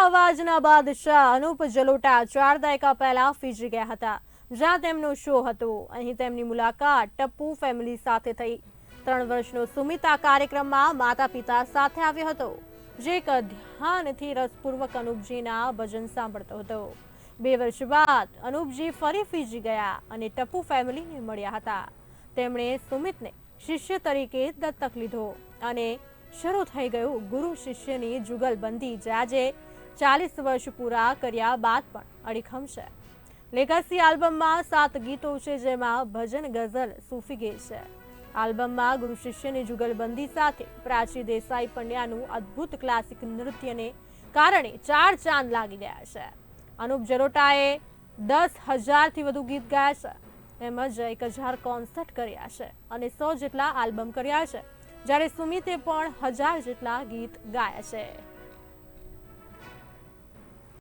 અવાજના બાદશાહ અનુપ જલોટા ચાર દાયકા પહેલા ફીજી ગયા હતા, જ્યાં તેમનો શો હતો. અહીં તેમની મુલાકાત ટપ્પુ ફેમિલી સાથે થઈ. ત્રણ વર્ષનો સુમિત કાર્યક્રમમાં માતા પિતા સાથે આવ્યો હતો, જે એક ધ્યાનથી રસપૂર્વક અનુપજીના ભજન સાંભળતો હતો. બે વર્ષ બાદ અનુપજી ફરી ફીજી ગયા અને ટપ્પુ ફેમિલીને મળ્યા હતા. તેમણે સુમિતને શિષ્ય તરીકે દત્તક લીધો અને શરૂ થઈ ગયું ગુરુ શિષ્યની જુગલબંધી, જે આજે ચાલીસ વર્ષ પૂરા કર્યા બાદ પણ અડીખમ છે. લેગસી આલ્બમમાં સાત ગીતો છે જેમાં ભજન ગઝલ સૂફી ગીત છે. આલ્બમમાં ગુરુ શિષ્યની જુગલબંધી સાથે પ્રાચી દેસાઈ પંડ્યાનું અદ્ભુત ક્લાસિક નૃત્યને કારણે ચાર ચાંદ લાગી ગયા છે. અનુપ જરોટાએ દસ હજારથી વધુ ગીત ગાયા છે. તેમજ એક હજાર કોન્સર્ટ કર્યા છે અને સો જેટલા આલ્બમ કર્યા છે. જ્યારે સુમિતે પણ હજાર જેટલા ગીત ગાયા છે.